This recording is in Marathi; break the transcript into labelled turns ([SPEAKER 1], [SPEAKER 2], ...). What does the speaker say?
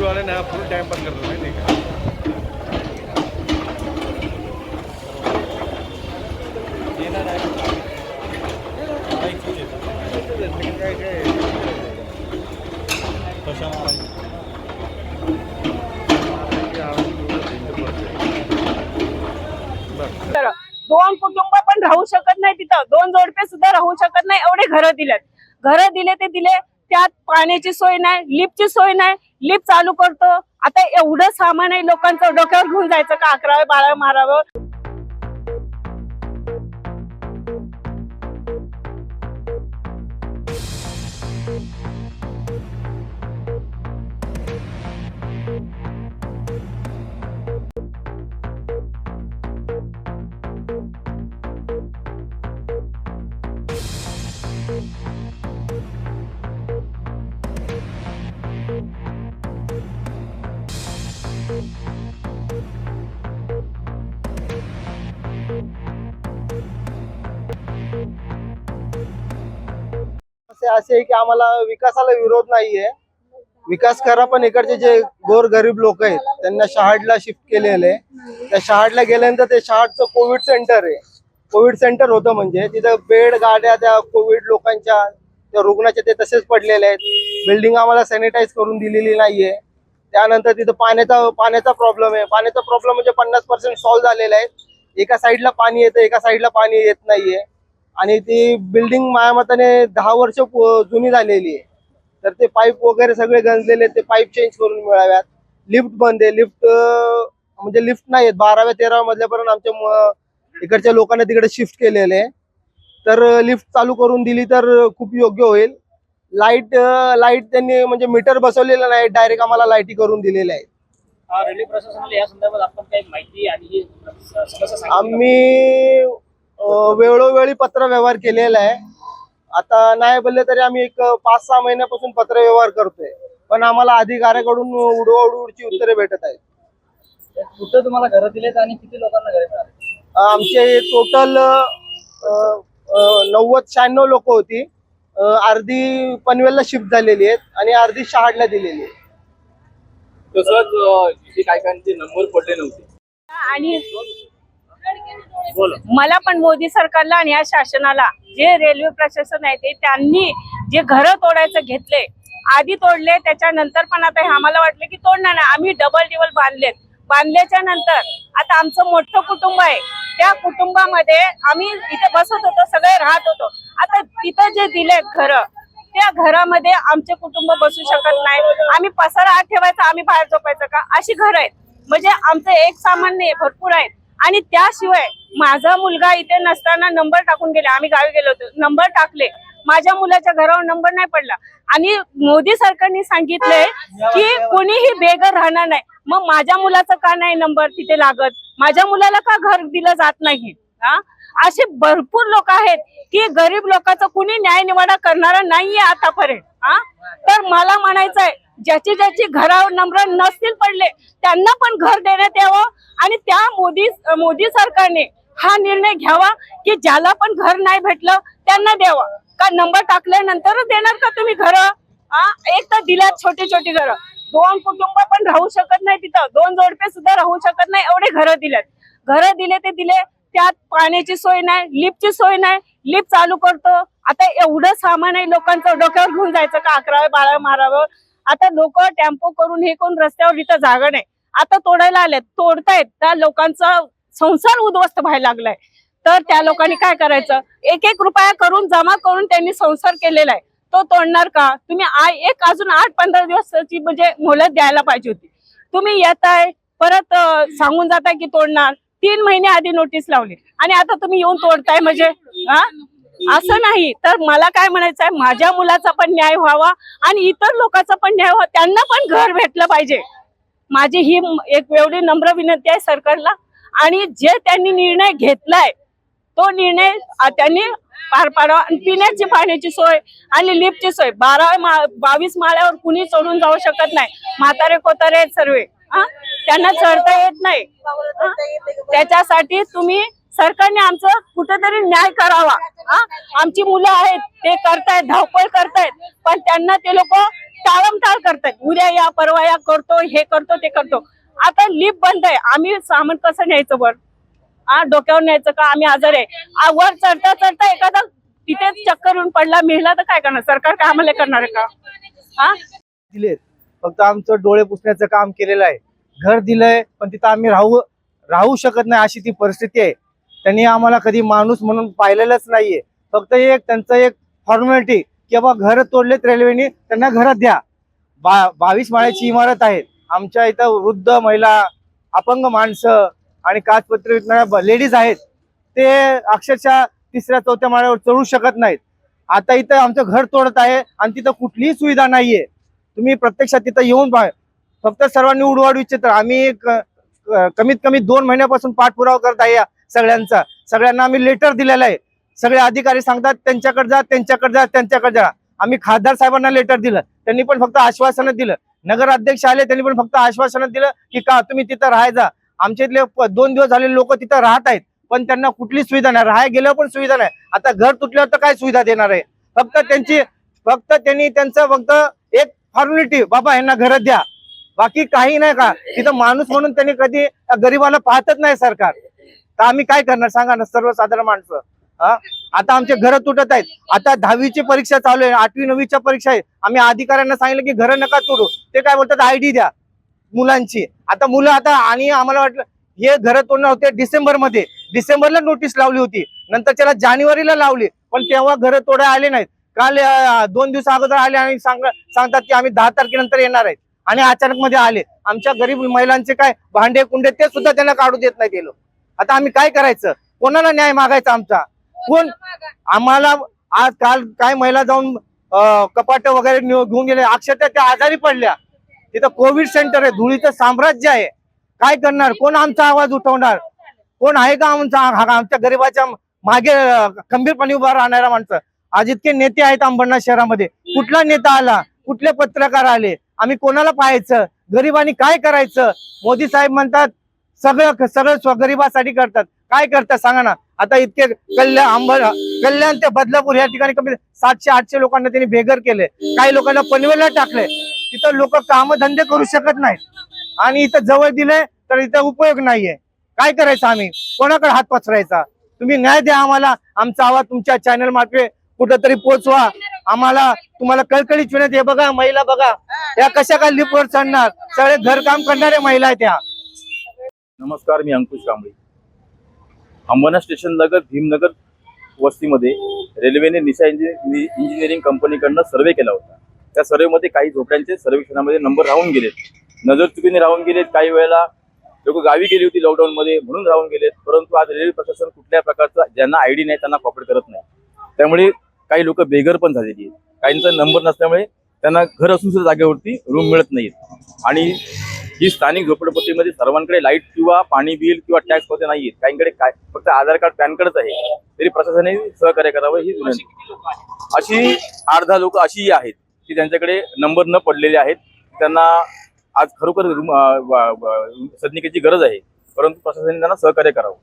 [SPEAKER 1] वाले ना फुल टाइम पण करतो माहिती का काय काय
[SPEAKER 2] तर दोन कुटुंब पण राहू शकत नाही तिथं. दोन जोडपे सुद्धा राहू शकत नाही एवढे घरं दिलेत. घरं दिले ते दिले त्यात पाण्याची सोय नाही लिफ्टची सोय नाही लिफ्ट चालू करतो. आता एवढं सामान आहे लोकांचं डोक्यावर घेऊन जायचं का अकरावे बारावे मारावं?
[SPEAKER 3] असे आहे की आम्हाला विकासाला विरोध नाहीये. विकास करा पण इकडचे जे गोर गरीब लोक आहेत त्यांना शहाडला शिफ्ट केलेले त्या शहाडला गेल्यानंतर ते शहाडचं कोविड सेंटर आहे. कोविड सेंटर होतं म्हणजे तिथं बेड गाड्या त्या कोविड लोकांच्या त्या रुग्णाच्या ते तसेच पडलेले आहेत. बिल्डिंग आम्हाला सॅनिटाईज करून दिलेली नाहीये. त्यानंतर तिथं पाण्याचा पाण्याचा प्रॉब्लेम आहे. पाण्याचा प्रॉब्लेम म्हणजे पन्नास पर्सेंट सॉल्व्ह झालेला आहे. एका साईडला पाणी येतं एका साईडला पाणी येत नाहीये. आणि ती बिल्डिंग माझ्या मताने दहा वर्ष जुनी झालेली आहे. तर ते पाईप वगैरे सगळे गंजलेले ते पाईप चेंज करून मिळाव्यात. लिफ्ट बंद आहे. लिफ्ट म्हणजे लिफ्ट नाही आहेत. बाराव्या तेराव्या मधल्यापर्यंत आमच्या इकडच्या लोकांना तिकडे शिफ्ट केलेले आहे. तर लिफ्ट चालू करून दिली तर खूप योग्य होईल. लाइट लाइट त्यांनी म्हणजे मीटर बसवलेलं नाही डायरेक्ट आम्हाला लाईटी करून दिलेल्या आहेत.
[SPEAKER 4] रेल्वे प्रशासनाला या संदर्भात आपण काही माहिती आणि समस्या सांगितली. का?
[SPEAKER 3] आम्ही वेळोवेळी पत्र व्यवहार केलेला आहे. आता नाही बोलले तरी आम्ही एक पाच सहा महिन्यापासून पत्र व्यवहार करतोय. पण आम्हाला अधिकाऱ्याकडून उडवाउडची उत्तरे भेटत आहेत.
[SPEAKER 4] कुठं तुम्हाला घरं दिलेत आणि किती लोकांना घरे मिळाली?
[SPEAKER 3] आमचे टोटल नव्वद शहाण्णव लोक होती. अर्धी पनवेलला शिफ्ट झालेली आहेत आणि अर्धी शहाडला दिलेली आहे
[SPEAKER 5] तसंच इथे नंबर पडले नव्हते.
[SPEAKER 2] आणि मला पण मोदी सरकारला आणि या शासनाला जे रेल्वे प्रशासन आहे ते त्यांनी जे घर तोडायचं घेतले आधी तोडले त्याच्यानंतर पण आता हे आम्हाला वाटलं की तोडणार नाही. आम्ही डबल टेबल बांधलेत. बांधल्याच्या नंतर आता आमचं मोठं कुटुंब आहे. त्या कुटुंबामध्ये आम्ही इथे बसत होतो सगळे राहत होतो. आता तिथं जे दिले घर त्या घरामध्ये आमचे कुटुंब बसू शकत नाही. आम्ही पसारा आत ठेवायचा आम्ही बाहेर झोपायचं का? अशी घर आहेत. म्हणजे आमचं एक सामान नाही भरपूर आहेत. आणि त्याशिवाय माझा मुलगा इथे नसताना नंबर टाकून गेले. आम्ही गावी गेलो होतो. नंबर टाकले. माझ्या मुलाच्या घरावर नंबर नाही पडला. आणि मोदी सरकारने सांगितलंय की कोणीही बेघर राहणार नाही. मग माझ्या मुलाचा का नाही नंबर तिथे लागत? माझ्या मुलाला का घर दिलं जात नाही? असे भरपूर लोक आहेत की गरीब लोकांचा कुणी न्याय निवाडा करणारा नाहीये आतापर्यंत. हा? तर मला म्हणायचं आहे ज्याची ज्याची घरावर नंबर नसतील पडले त्यांना पण घर देण्यात यावं आणि त्या मोदी मोदी सरकारने हा निर्णय घ्यावा की ज्याला पण घर नाही भेटलं त्यांना द्यावं. का नंबर टाकल्यानंतरच देणार का तुम्ही घर? एक तर दिल्यात छोटी छोटी घरं. दोन कुटुंब पण राहू शकत नाही तिथं. दोन जोडपे सुद्धा राहू शकत नाही एवढे घरं दिलेत. घरं दिले ते दिले त्यात पाण्याची सोय नाही लिफ्टची सोय नाही लिफ्ट चालू करतो. आता एवढं सामान आहे लोकांचं डोक्यावर घेऊन जायचं का अकरावे बारावे मारावं? आता लोक टेम्पो करून हे करून रस्त्यावर इथं जागा नाही. आता तोडायला आलेत तोडतायत. त्या लोकांचा संसार उद्ध्वस्त व्हायला लागलाय. तर त्या लोकांनी काय करायचं? एक एक रुपया करून जमा करून त्यांनी संसार केलेला आहे. तो तोडणार का? तुम्ही आय एक अजून आठ पंधरा दिवसाची म्हणजे मोलत द्यायला पाहिजे होती. तुम्ही येताय परत सांगून जाताय की तोडणार. तीन महिने आधी नोटीस लावली. आणि आता तुम्ही येऊन तोडताय म्हणजे हा? असं नाही. तर मला काय म्हणायचं आहे माझ्या मुलाचा पण न्याय व्हावा आणि इतर लोकांचा पण न्याय व्हावा. त्यांना पण घर भेटलं पाहिजे. माझी ही एक एवढी नम्र विनंती आहे सरकारला. आणि जे त्यांनी निर्णय घेतलाय तो निर्णय त्यांनी पार पाडावा. आणि पिण्याची पाण्याची सोय आणि लिफ्टची सोय. बारा मा बावीस माळ्यावर कुणी चढून जाऊ शकत नाही. म्हातारे कोतारे आहेत सर्व. त्यांना चढता येत नाही. त्याच्यासाठी तुम्ही सरकारने आमचं कुठेतरी न्याय करावा. हा? आमची मुलं आहेत ते करतायत धावपळ करतायत. पण त्यांना ते लोक टाळमटाळ करतायत. उद्या या परवा या करतो हे करतो ते करतो. आता लिफ्ट बंद आहे. आम्ही सामान कसं न्यायचं बरं? डोक्यावर न्यायचं का? आम्ही आजार आहे. वर चढता चढता एखादा तिथे चक्कर येऊन पडला मिळला तर काय करणार? सरकार काय आम्हाला करणार आहे का? हा
[SPEAKER 6] दिलेत. फक्त आमचं डोळे पुसण्याचं काम केलेलं आहे. घर दिलंय पण तिथं आम्ही राहू राहू शकत नाही अशी ती परिस्थिती आहे. त्यांनी आम्हाला कधी माणूस म्हणून पाहिलेलंच नाहीये. फक्त एक त्यांचं एक फॉर्मॅलिटी किंवा घर तोडलेत रेल्वेने त्यांना घरात द्या. बा बावीस माळ्याची इमारत आहे. आमच्या इथं वृद्ध महिला अपंग माणसं आणि काचपत्र विकणाऱ्या लेडीज आहेत ते अक्षरशः तिसऱ्या चौथ्या माळ्यावर चढू शकत नाहीत. आता इथं आमचं घर तोडत आहे आणि तिथं कुठलीही सुविधा नाहीये. तुम्ही प्रत्यक्षात तिथं येऊन पहा. फक्त सर्वांनी उडवाडू इच्छित आम्ही कमीत कमी दोन महिन्यापासून पाठपुरावा करत आहे या सगळ्यांचा. सगळ्यांना आम्ही लेटर दिलेलं आहे. सगळे अधिकारी सांगतात त्यांच्याकडे जा त्यांच्याकडे जा त्यांच्याकडे जा. आम्ही खासदार साहेबांना लेटर दिलं. त्यांनी पण फक्त आश्वासनं दिलं. नगर अध्यक्ष आले त्यांनी पण फक्त आश्वासनं दिलं की का तुम्ही तिथं राहायचा आमच्या इथले दोन दिवस झालेले लोक तिथं राहत आहेत. पण त्यांना कुठली सुविधा नाही. राहाय गेल्यावर पण सुविधा नाही. आता घर तुटल्यावर तर काय सुविधा देणार आहे? फक्त त्यांची फक्त त्यांनी त्यांचं फक्त एक फॉर्मॅलिटी बाबा यांना घर द्या. बाकी काही नाही का? तिथं माणूस म्हणून त्यांनी कधी गरीबाला पाहतच नाही सरकार. तर आम्ही काय करणार? सांगा ना सर्वसाधारण माणसं. आता आमचे घर तुटत आहेत. आता दहावीची परीक्षा चालू आहे. आठवी नववीच्या परीक्षा आहे. आम्ही अधिकाऱ्यांना सांगितलं की घर नका तुटू ते काय बोलतात? आयडी द्या. मुलांची. आता मुलं आता आणि आम्हाला वाटलं हे घर तोडणार होते डिसेंबरमध्ये डिसेंबरला नोटीस लावली होती. नंतर त्याला जानेवारीला लावली. पण तेव्हा घर तोडा आले नाहीत. काल दोन दिवस अगोदर आले आणि सांग सांगतात की आम्ही दहा तारखेनंतर येणार आहेत. आणि अचानक मध्ये आले. आमच्या गरीब महिलांचे काय भांडे कुंडे ते सुद्धा त्यांना काढू देत नाही गेलो आता आम्ही काय करायचं? कोणाला न्याय मागायचा आमचा? कोण? आम्हाला आज काल काय महिला जाऊन कपाट वगैरे घेऊन गेले. अक्षरशः त्या आजारी पडल्या. तिथं कोविड सेंटर आहे धुळीचं साम्राज्य आहे. काय करणार? कोण आमचा आवाज उठवणार? कोण आहे का आमचा आमच्या गरीबाच्या मागे खंबीरपणे उभा राहणारा माणसं? आज इतके नेते आहेत अंबरनाथ शहरामध्ये. कुठला नेता आला? कुठले पत्रकार आले? आम्ही कोणाला पाहायचं? गरिबांनी काय करायचं? मोदी साहेब म्हणतात सगळं सगळं स्वगरिबासाठी करतात. काय करतात सांगा ना? आता इतके कल्याण अंबर कल्याण ते बदलापूर या ठिकाणी कमी सातशे आठशे लोकांना त्यांनी बेघर केले काही लोकांना पनवेलला टाकले तिथं लोक कामधंदे करू शकत नाहीत. आणि इथं जवळ दिले तर इथं उपयोग नाहीये. काय करायचं आम्ही? कोणाकडे हात पसरायचा? तुम्ही न्याय द्या आम्हाला. आमचा आवाज तुमच्या चॅनल मार्फे कुठंतरी पोहोचवा. आम्हाला तुम्हाला कळकळी विनंती हे बघा महिला बघा. या कशा काय लिपवर चढणार? सगळे घरकाम करणाऱ्या महिला आहेत त्या
[SPEAKER 5] नमस्कार मी अंकुश कांबळे. अंबना स्टेशन लगत भीमनगर वस्तीमध्ये रेल्वेने निशा इंजिनिअरिंग कंपनीकडनं सर्वे केला होता. त्या सर्वेमध्ये काही झोपड्यांचे सर्वेक्षणामध्ये नंबर राहून गेलेत. नजर चुकीने राहून गेलेत काही वेळेला. लोक गावी गेली होती लॉकडाऊन मध्ये म्हणून राहून गेलेत. परंतु आज रेल्वे प्रशासन कुठल्या प्रकारचा ज्यांना आयडी नाही त्यांना कॉपरेट करत नाही. त्यामुळे काही लोक बेघर पण झालेली आहेत. काहींचा नंबर नसल्यामुळे त्यांना घर असून सुद्धा जागेवरती रूम मिळत नाहीत. आणि ही स्थानिक झोपडपट्टीमध्ये सर्वांकडे लाइट किंवा पाणी बिल किंवा टॅक्स होते नाहीत. काहींकडे काय फक्त आधार कार्ड पॅन कार्डच आहे. तरी प्रशासनाने सहकार्य करावं ही
[SPEAKER 4] अशी
[SPEAKER 5] विनंती. अशी आठ दहा लोक अशीही आहेत. की ज्यांच्याकडे नंबर न पडलेले आहेत त्यांना आज खरोखर सदनिकेची गरज आहे. परंतु प्रशासनाने त्यांना सहकार्य करावं.